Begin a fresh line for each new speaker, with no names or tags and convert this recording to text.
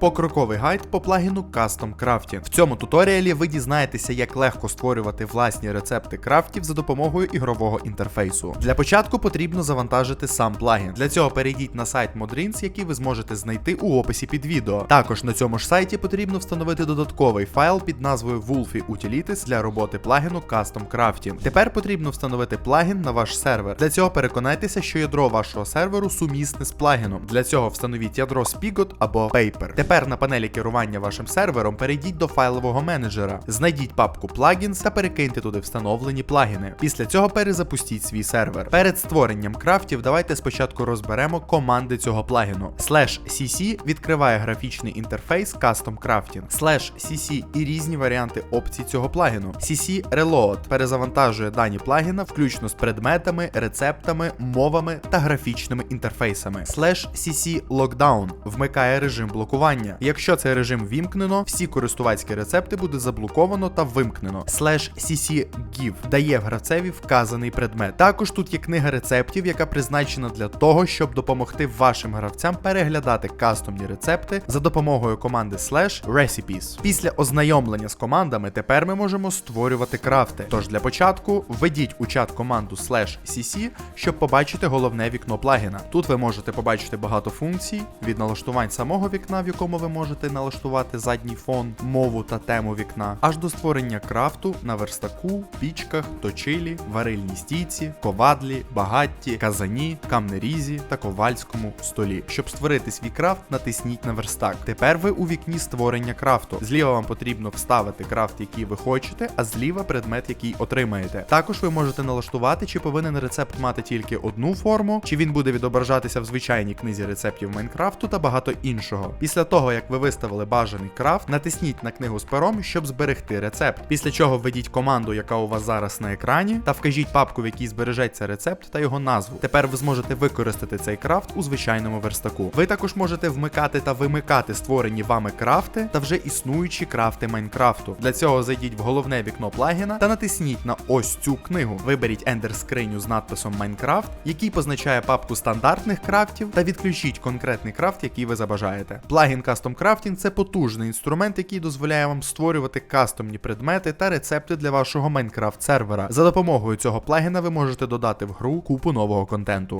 Покроковий гайд по плагіну Custom Crafting. В цьому туторіалі ви дізнаєтеся, як легко створювати власні рецепти крафтів за допомогою ігрового інтерфейсу. Для початку потрібно завантажити сам плагін. Для цього перейдіть на сайт Modrins, який ви зможете знайти у описі під відео. Також на цьому ж сайті потрібно встановити додатковий файл під назвою Wolfie Utilities для роботи плагіну Custom Crafting. Тепер потрібно встановити плагін на ваш сервер. Для цього переконайтеся, що ядро вашого серверу сумісне з плагіном. Для цього встановіть ядро Spigot або Paper. Тепер на панелі керування вашим сервером перейдіть до файлового менеджера, знайдіть папку Plugins та перекиньте туди встановлені плагіни. Після цього перезапустіть свій сервер. Перед створенням крафтів давайте спочатку розберемо команди цього плагіну. Slash CC відкриває графічний інтерфейс Custom Crafting. Slash CC і різні варіанти опцій цього плагіну. CC Reload перезавантажує дані плагіна, включно з предметами, рецептами, мовами та графічними інтерфейсами. Slash CC Lockdown вмикає режим блокування. Якщо цей режим вімкнено, всі користувацькі рецепти буде заблоковано та вимкнено. Slash CC Give дає гравцеві вказаний предмет. Також тут є книга рецептів, яка призначена для того, щоб допомогти вашим гравцям переглядати кастомні рецепти за допомогою команди slash recipes. Після ознайомлення з командами тепер ми можемо створювати крафти. Тож для початку введіть у чат команду slash cc, щоб побачити головне вікно плагіна. Тут ви можете побачити багато функцій від налаштувань самого вікна, в якому ви можете налаштувати задній фон, мову та тему вікна, аж до створення крафту на верстаку, пічках, точилі, варильній стійці, ковадлі, багатті, казані, камнерізі та ковальському столі. Щоб створити свій крафт, натисніть на верстак. Тепер ви у вікні створення крафту. Зліва вам потрібно вставити крафт, який ви хочете, а зліва предмет, який отримаєте. Також ви можете налаштувати, чи повинен рецепт мати тільки одну форму, чи він буде відображатися в звичайній книзі рецептів Майнкрафту та багато іншого. Після того, як ви виставили бажаний крафт, натисніть на книгу з пером, щоб зберегти рецепт. Після чого введіть команду, яка у вас зараз на екрані, та вкажіть папку, в якій збережеться рецепт та його назву. Тепер ви зможете використати цей крафт у звичайному верстаку. Ви також можете вмикати та вимикати створені вами крафти та вже існуючі крафти Майнкрафту. Для цього зайдіть в головне вікно плагіна та натисніть на ось цю книгу. Виберіть ендер скриню з надписом Майнкрафт, який позначає папку стандартних крафтів, та відключіть конкретний крафт, який ви забажаєте. Плагін Custom Crafting – це потужний інструмент, який дозволяє вам створювати кастомні предмети та рецепти для вашого Майнкрафт сервера. За допомогою цього плагіна ви можете додати в гру купу нового контенту.